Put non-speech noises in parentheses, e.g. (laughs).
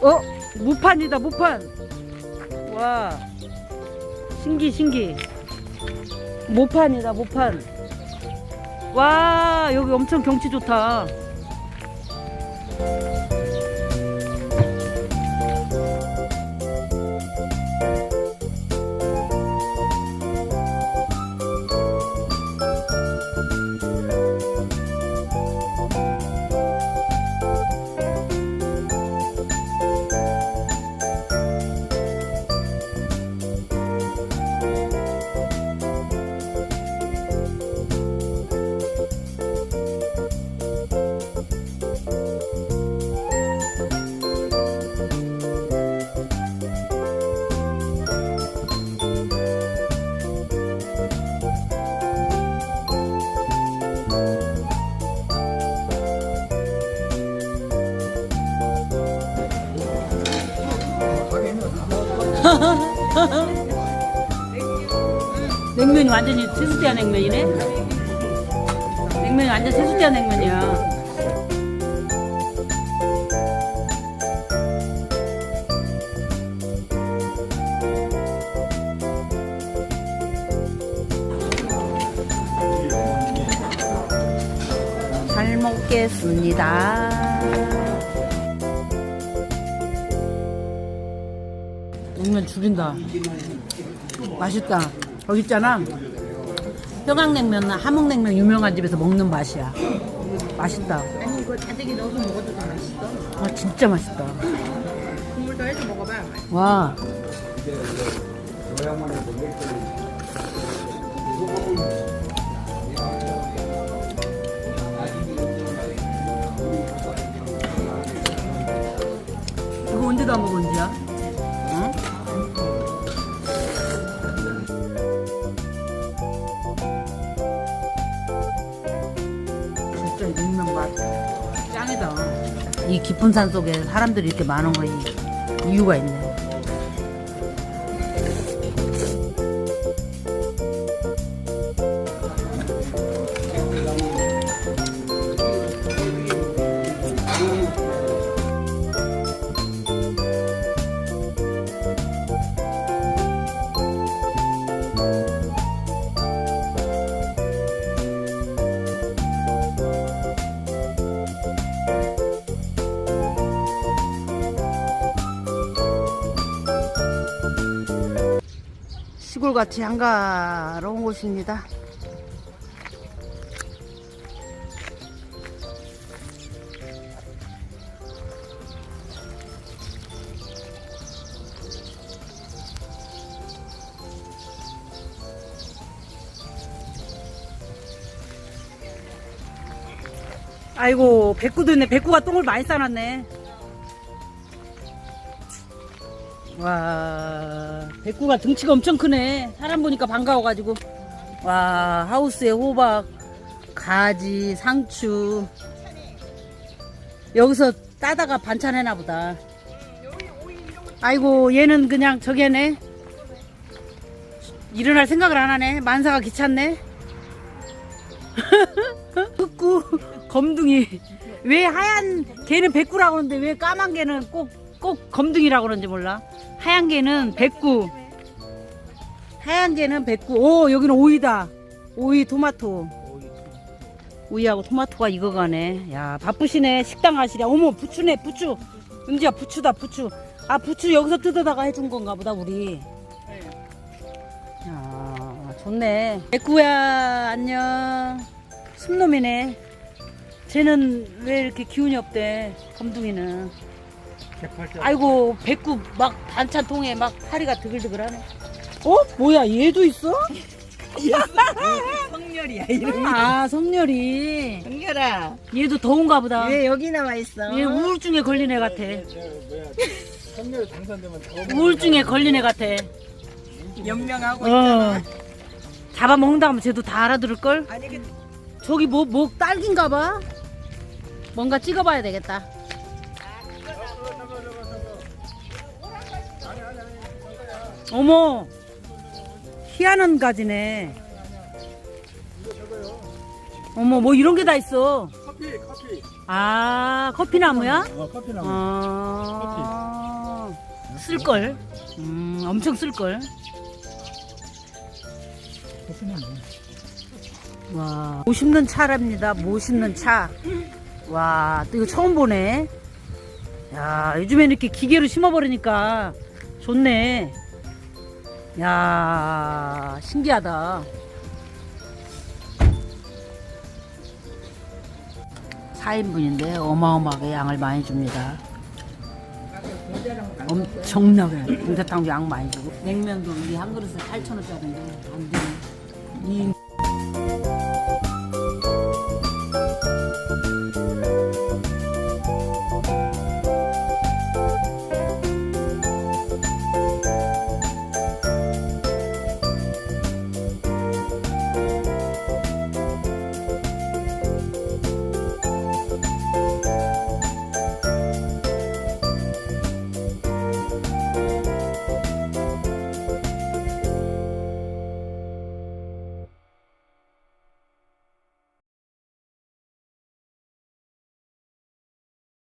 어? 무판이다 무판. 와. 신기 신기. 모판이다 모판. 와 여기 엄청 경치 좋다 (laughs) 냉면이 완전히 세수대야 냉면이네 냉면이 완전 세수대야 냉면이야 잘 먹겠습니다. 냉면 죽인다. 맛있다. 여기 있잖아. 평양냉면, 함흥냉면 유명한 집에서 먹는 맛이야. 맛있다. 아니 이거 다대기 넣어서 먹어도 더 맛있어. 아, 진짜 맛있다. 국물도 해서 먹어봐. 와. 이 깊은 산 속에 사람들이 이렇게 많은 거 이- 이유가 있네. 시골같이 한가로운 곳입니다. 아이고 백구도 있네 백구가 똥을 많이 싸놨네 와 백구가 등치가 엄청 크네. 사람 보니까 반가워가지고. 와 하우스에 호박 가지 상추. 여기서 따다가 반찬 해나 보다. 아이고 얘는 그냥 저게네. 일어날 생각을 안 하네. 만사가 귀찮네. (laughs) 흑구 검둥이. 왜 하얀 개는 백구라고 그러는데 왜 까만 개는 꼭 꼭 검둥이라고 그러는지 몰라 하얀 개는 백구. 하얀 개는 백구. 오 여기는 오이다. 오이 토마토. 오이하고 토마토가 익어가네. 야 바쁘시네. 식당 가시랴. 어머 부추네 부추. 은지야 부추다 부추. 아 부추 여기서 뜯어다가 해준 건가 보다 우리. 야 좋네. 백구야 안녕. 숨놈이네. 쟤는 왜 이렇게 기운이 없대 검둥이는 아이고 배꼽 막 반찬 통에 막 파리가 드글드글하네. 어? 뭐야 얘도 있어? (laughs) 성렬이야 이름. 아 성렬이. 성렬아. 얘도 더운가 보다. 왜 여기 나와 있어? 얘 우울증에 걸린 애 같아. 선멸 당선되면 더 우울증에 걸린 애 같아. 연명하고 어. 있잖아. 잡아먹는다 하면 쟤도 다 알아들을걸? 아니 그 저기 뭐, 뭐 딸기인가 봐? 뭔가 찍어봐야 되겠다 어머 희한한 가지네 어머 뭐 이런 게 다 있어 커피 커피. 아 커피나무야? 어 커피나무. 아 쓸걸. 음 엄청 쓸걸. 커피나무. 와, 모 심는 차랍니다. 모 심는 차. 와, 또 이거 처음 보네. 야, 요즘에는 이렇게 기계로 심어버리니까 좋네. 야, 신기하다. 4인분인데 어마어마하게 양을 많이 줍니다. 엄청나게 공짜탕도 양 많이 주고 냉면도 이한 그릇에 8,000원짜리인데 안 되네. 이